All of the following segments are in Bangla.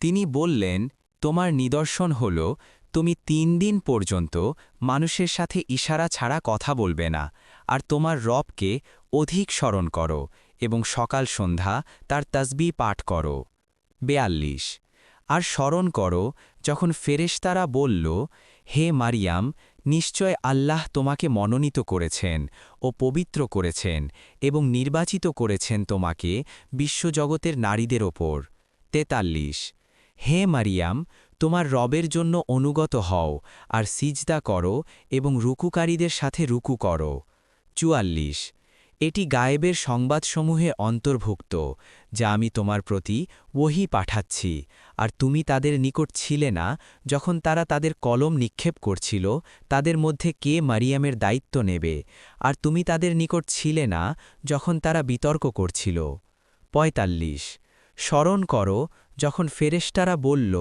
তিনি বললেন, তোমার নিদর্শন হল, তুমি তিন দিন পর্যন্ত মানুষের সাথে ইশারা ছাড়া কথা বলবে না, আর তোমার রবকে অধিক স্মরণ করো এবং সকাল সন্ধ্যা তার তসবি পাঠ করো। বেয়াল্লিশ। আর স্মরণ করো, যখন ফেরেশতারা বলল, হে মারিয়াম, নিশ্চয় আল্লাহ তোমাকে মনোনীত করেছেন ও পবিত্র করেছেন এবং নির্বাচিত করেছেন তোমাকে বিশ্বজগতের নারীদের ওপর। তেতাল্লিশ। হে মারিয়াম, তোমার রবের জন্য অনুগত হও আর সিজদা করো এবং রুকুকারীদের সাথে রুকু করো। চুয়াল্লিশ। এটি গায়েবের সংবাদসমূহে অন্তর্ভুক্ত, যা আমি তোমার প্রতি ওহি পাঠাচ্ছি, আর তুমি তাদের নিকট ছিলে না যখন তারা তাদের কলম নিক্ষেপ করছিল, তাদের মধ্যে কে মারিয়ামের দায়িত্ব নেবে, আর তুমি তাদের নিকট ছিলে না যখন তারা বিতর্ক করছিল। পঁয়তাল্লিশ। স্মরণ করো যখন ফেরেশতারা বলল,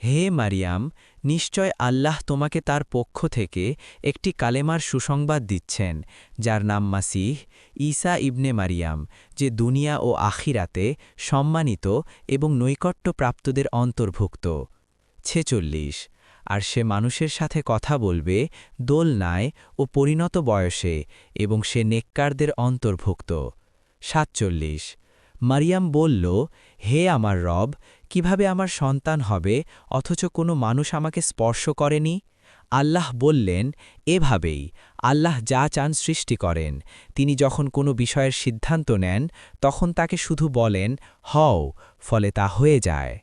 হে মারিয়াম, নিশ্চয় আল্লাহ তোমাকে তার পক্ষ থেকে একটি কালেমার সুসংবাদ দিচ্ছেন, যার নাম মাসিহ ঈসা ইবনে মারিয়াম, যে দুনিয়া ও আখিরাতে সম্মানিত এবং নৈকট্যপ্রাপ্তদের অন্তর্ভুক্ত। ছেচল্লিশ, আর সে মানুষের সাথে কথা বলবে দোলনায় ও পরিণত বয়সে এবং সে নেককারদের অন্তর্ভুক্ত। সাতচল্লিশ, মারিয়াম বলল, হে আমার রব কীভাবে আমার সন্তান হবে, অথচ কোনো মানুষ আমাকে স্পর্শ করেনি? আল্লাহ বললেন, এভাবেই আল্লাহ যা চান সৃষ্টি করেন। তিনি যখন কোনো বিষয়ের সিদ্ধান্ত নেন, তখন তাকে শুধু বলেন, হও ফলে তা হয়ে যায়।